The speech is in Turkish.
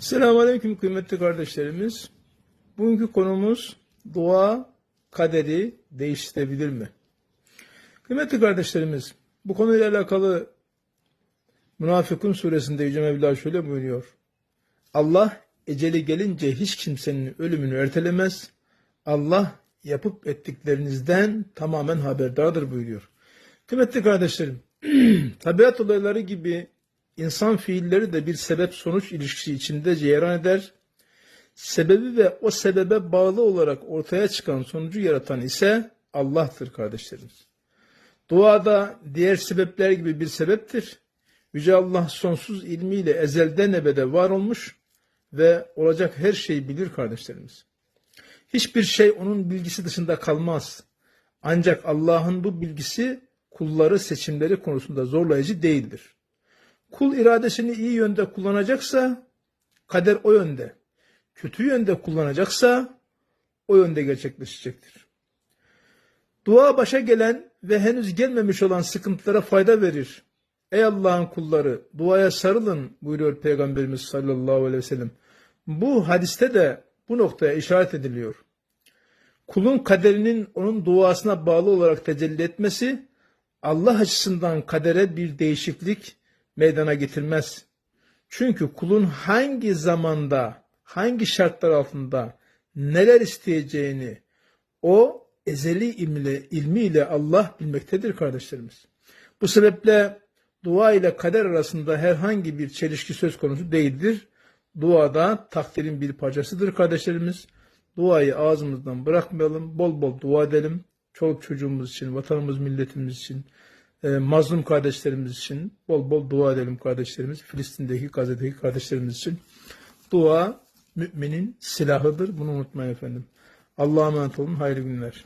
Selamünaleyküm kıymetli kardeşlerimiz. Bugünkü konumuz dua kaderi değiştirebilir mi? Kıymetli kardeşlerimiz, bu konuyla alakalı Münafıkun suresinde Yüce Mevla şöyle buyuruyor. Allah eceli gelince hiç kimsenin ölümünü ertelemez. Allah yapıp ettiklerinizden tamamen haberdardır buyuruyor. Kıymetli kardeşlerim, tabiat olayları gibi insan fiilleri de bir sebep-sonuç ilişkisi içinde cereyan eder. Sebebi ve o sebebe bağlı olarak ortaya çıkan sonucu yaratan ise Allah'tır kardeşlerimiz. Duada diğer sebepler gibi bir sebeptir. Yüce Allah sonsuz ilmiyle ezelden ebede var olmuş ve olacak her şeyi bilir kardeşlerimiz. Hiçbir şey onun bilgisi dışında kalmaz. Ancak Allah'ın bu bilgisi kulları seçimleri konusunda zorlayıcı değildir. Kul iradesini iyi yönde kullanacaksa kader o yönde. Kötü yönde kullanacaksa o yönde gerçekleşecektir. Dua başa gelen ve henüz gelmemiş olan sıkıntılara fayda verir. Ey Allah'ın kulları duaya sarılın buyuruyor Peygamberimiz sallallahu aleyhi ve sellem. Bu hadiste de bu noktaya işaret ediliyor. Kulun kaderinin onun duasına bağlı olarak tecelli etmesi Allah açısından kadere bir değişiklik meydana getirmez. Çünkü kulun hangi zamanda, hangi şartlar altında neler isteyeceğini o ezeli ilmiyle, ilmiyle Allah bilmektedir kardeşlerimiz. Bu sebeple dua ile kader arasında herhangi bir çelişki söz konusu değildir. Duada takdirin bir parçasıdır kardeşlerimiz. Duayı ağzımızdan bırakmayalım, bol bol dua edelim. Çoluk çocuğumuz için, vatanımız, milletimiz için, e, mazlum kardeşlerimiz için bol bol dua edelim kardeşlerimiz. Filistin'deki, Gazze'deki kardeşlerimiz için. Dua müminin silahıdır. Bunu unutmayın efendim. Allah'a emanet olun. Hayırlı günler.